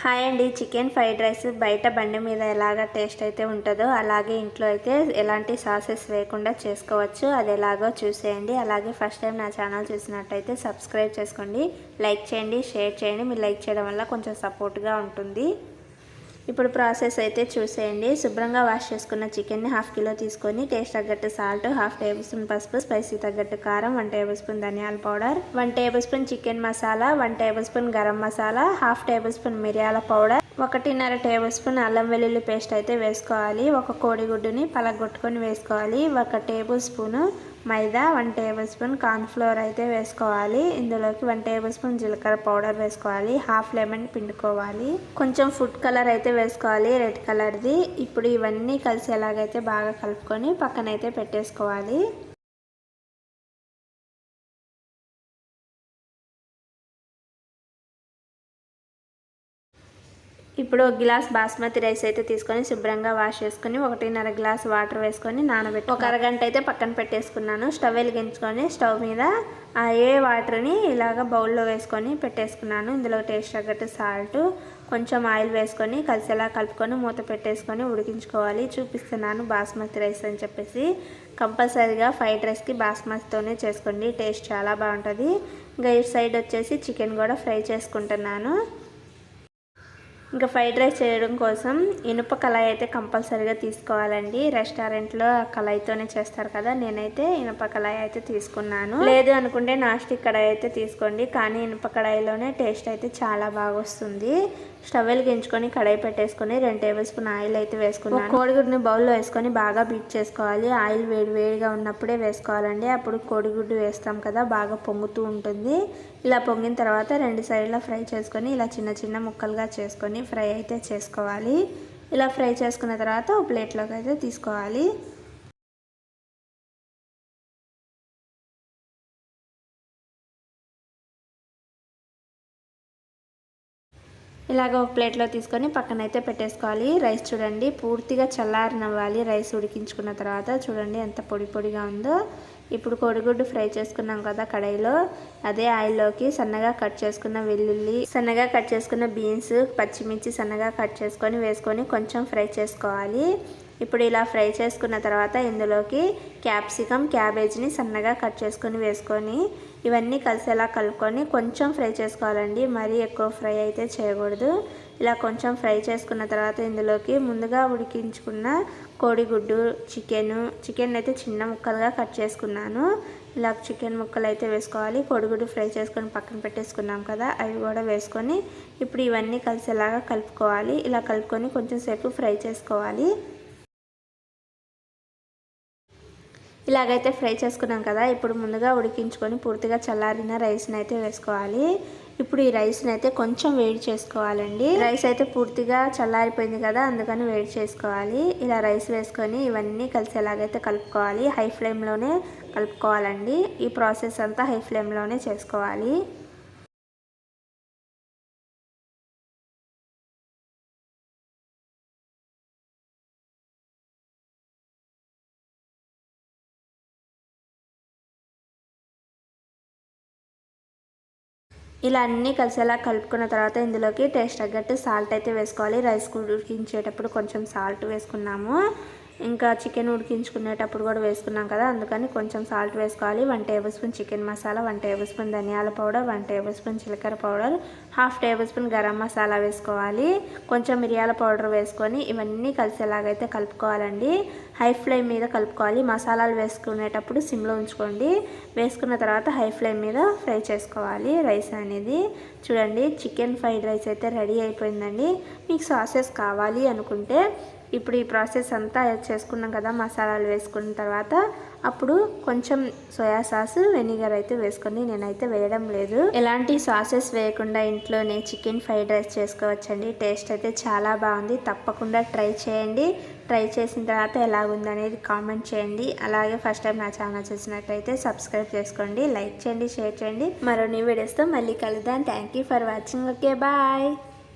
Hi అండి. Chicken fried rice బయట బండి మీద ఎలాగ టేస్ట్ అయితే ఉంటుందో అలాగే ఇంట్లో అయితే ఎలాంటి సాసెస్ వేయకుండా చేసుకోవచ్చు. అది ఎలాగో చూసేయండి. అలాగే ఫస్ట్ టైం నా ఛానల్ చూసినట్టయితే సబ్స్క్రైబ్ చేసుకోండి. లైక్ చేయండి షేర్ చేయండి. మీరు లైక్ చేయడం వల్ల కొంచెం సపోర్ట్గా ఉంటుంది. ఇప్పుడు ప్రాసెస్ అయితే చూసేయండి. శుభ్రంగా వాష్ చేసుకున్న చికెన్ని హాఫ్ కిలో తీసుకొని టేస్ట్ తగ్గట్టు సాల్ట్ హాఫ్ టేబుల్ స్పూన్ పసుపు స్పైసీ తగ్గట్టు కారం వన్ టేబుల్ స్పూన్ ధనియాల powder one tablespoon chicken masala one tablespoon garam masala half tablespoon మిరియాల పౌడర్. ఒకటిన్నర టేబుల్ స్పూన్ అల్లం వెల్లుల్లి పేస్ట్ అయితే వేసుకోవాలి. ఒక కోడిగుడ్డుని పలగొట్టుకొని వేసుకోవాలి. ఒక tablespoon maida one tablespoon cornflour అయితే వేసుకోవాలి. ఇందులోకి వన్ టేబుల్ స్పూన్ జీలకర్ర పౌడర్ వేసుకోవాలి. హాఫ్ లెమన్ పిండుకోవాలి. కొంచెం ఫుడ్ కలర్ అయితే వేసుకోవాలి రెడ్ కలర్ది. ఇప్పుడు ఇవన్నీ కలిసి ఎలాగైతే బాగా కలుపుకొని పక్కనైతే పెట్టేసుకోవాలి. ఇప్పుడు ఒక గ్లాస్ బాస్మతి రైస్ అయితే తీసుకొని శుభ్రంగా వాష్ చేసుకొని ఒకటిన్నర గ్లాస్ వాటర్ వేసుకొని నానబెట్టి ఒక అరగంట అయితే పక్కన పెట్టేసుకున్నాను. స్టవ్ వెలిగించుకొని స్టవ్ మీద ఆ ఏ వాటర్ని ఇలాగ బౌల్లో వేసుకొని పెట్టేసుకున్నాను. ఇందులో టేస్ట్ తగ్గట్టు సాల్ట్ కొంచెం ఆయిల్ వేసుకొని కలిసేలా కలుపుకొని మూత పెట్టేసుకొని ఉడికించుకోవాలి. చూపిస్తున్నాను బాస్మతి రైస్ అని చెప్పేసి. కంపల్సరీగా ఫ్రైడ్ రైస్కి బాస్మతితోనే చేసుకోండి. టేస్ట్ చాలా బాగుంటుంది. ఇంకా ఇటు సైడ్ వచ్చేసి చికెన్ కూడా ఫ్రై చేసుకుంటున్నాను. ఇంకా ఫ్రైడ్ రైస్ చేయడం కోసం ఇనుప కళాయి అయితే కంపల్సరీగా తీసుకోవాలండి. రెస్టారెంట్లో కళాయితోనే చేస్తారు కదా నేనైతే ఇనుప కళాయి అయితే తీసుకున్నాను. లేదు అనుకుంటే నాస్టిక్ కడాయి అయితే తీసుకోండి కానీ ఇనుప కడాయిలోనే టేస్ట్ అయితే చాలా బాగా వస్తుంది. స్టవ్ వెలిగించుకొని కడాయి పెట్టేసుకొని రెండు టేబుల్ స్పూన్ ఆయిల్ అయితే వేసుకున్నాను. కోడిగుడ్డుని బౌల్లో వేసుకొని బాగా బీట్ చేసుకోవాలి. ఆయిల్ వేడి వేడిగా ఉన్నప్పుడే వేసుకోవాలండి. అప్పుడు కోడిగుడ్డు వేస్తాం కదా బాగా పొంగుతూ ఉంటుంది. ఇలా పొంగిన తర్వాత రెండు సైడ్లో ఫ్రై చేసుకొని ఇలా చిన్న చిన్న ముక్కలుగా చేసుకొని ఫ్రై అయితే చేసుకోవాలి. ఇలా ఫ్రై చేసుకున్న తర్వాత ఒక ప్లేట్లోకి అయితే తీసుకోవాలి. ఇలాగ ఒక ప్లేట్లో తీసుకొని పక్కన అయితే పెట్టేసుకోవాలి. రైస్ చూడండి పూర్తిగా చల్లారినవ్వాలి. రైస్ ఉడికించుకున్న తర్వాత చూడండి ఎంత పొడి పొడిగా ఉందో. ఇప్పుడు కోడిగుడ్డు ఫ్రై చేసుకున్నాం కదా కడాయిలో. అదే ఆయిల్లోకి సన్నగా కట్ చేసుకున్న వెల్లుల్లి సన్నగా కట్ చేసుకున్న బీన్స్ పచ్చిమిర్చి సన్నగా కట్ చేసుకొని వేసుకొని కొంచెం ఫ్రై చేసుకోవాలి. ఇప్పుడు ఇలా ఫ్రై చేసుకున్న తర్వాత ఇందులోకి క్యాప్సికమ్ క్యాబేజ్ని సన్నగా కట్ చేసుకొని వేసుకొని ఇవన్నీ కలిసేలా కలుపుకొని కొంచెం ఫ్రై చేసుకోవాలండి. మరీ ఎక్కువ ఫ్రై అయితే చేయకూడదు. ఇలా కొంచెం ఫ్రై చేసుకున్న తర్వాత ఇందులోకి ముందుగా ఉడికించుకున్న కోడిగుడ్డు చికెను చికెన్ అయితే చిన్న ముక్కలుగా కట్ చేసుకున్నాను. ఇలా చికెన్ ముక్కలు అయితే వేసుకోవాలి. కోడిగుడ్డు ఫ్రై చేసుకొని పక్కన పెట్టేసుకున్నాం కదా అవి కూడా వేసుకొని ఇప్పుడు ఇవన్నీ కలిసేలాగా కలుపుకోవాలి. ఇలా కలుపుకొని కొంచెం సేపు ఫ్రై చేసుకోవాలి. ఇలాగైతే ఫ్రై చేసుకున్నాం కదా ఇప్పుడు ముందుగా ఉడికించుకొని పూర్తిగా చల్లారిన రైస్ని అయితే వేసుకోవాలి. ఇప్పుడు ఈ రైస్ని అయితే కొంచెం వేడి చేసుకోవాలండి. రైస్ అయితే పూర్తిగా చల్లారిపోయింది కదా అందుకని వేడి చేసుకోవాలి. ఇలా రైస్ వేసుకొని ఇవన్నీ కలిసి ఎలాగైతే కలుపుకోవాలి. హై ఫ్లేమ్లోనే కలుపుకోవాలండి. ఈ ప్రాసెస్ అంతా హై ఫ్లేమ్లోనే చేసుకోవాలి. ఇలా అన్నీ కలిసేలా కలుపుకున్న తర్వాత ఇందులోకి టేస్ట్ తగ్గట్టు సాల్ట్ అయితే వేసుకోవాలి. రైస్ ఉడికించేటప్పుడు కొంచెం సాల్ట్ వేసుకున్నాము. ఇంకా చికెన్ ఉడికించుకునేటప్పుడు కూడా వేసుకున్నాం కదా అందుకని కొంచెం సాల్ట్ వేసుకోవాలి. One tablespoon chicken masala one tablespoon ధనియాల పౌడర్ వన్ టేబుల్ స్పూన్ జీలకర్ర powder half tablespoon garam masala వేసుకోవాలి. కొంచెం మిరియాల పౌడర్ వేసుకొని ఇవన్నీ కలిసేలాగైతే కలుపుకోవాలండి. హై ఫ్లేమ్ మీద కలుపుకోవాలి. మసాలాలు వేసుకునేటప్పుడు సిమ్లో ఉంచుకోండి. వేసుకున్న తర్వాత హై ఫ్లేమ్ మీద ఫ్రై చేసుకోవాలి రైస్ అనేది. చూడండి చికెన్ ఫ్రైడ్ రైస్ అయితే రెడీ అయిపోయిందండి. మీకు సాసెస్ కావాలి అనుకుంటే ఇప్పుడు ఈ ప్రాసెస్ అంతా చేసుకున్నాం కదా మసాలాలు వేసుకున్న తర్వాత అప్పుడు కొంచెం సోయా సాస్ వెనిగర్ అయితే వేసుకొని నేనైతే వేయడం లేదు. ఎలాంటి సాసెస్ వేయకుండా ఇంట్లోనే చికెన్ ఫ్రైడ్ రైస్ చేసుకోవచ్చండి. టేస్ట్ అయితే చాలా బాగుంది. తప్పకుండా ట్రై చేయండి. ట్రై చేసిన తర్వాత ఎలాగుంది అనేది కామెంట్ చేయండి. అలాగే ఫస్ట్ టైం నా ఛానల్ చూసినట్టయితే సబ్స్క్రైబ్ చేసుకోండి. లైక్ చేయండి షేర్ చేయండి. మరో నీ వీడియోస్తో మళ్ళీ కలుద్దాం. Thank for watching. Okay bye.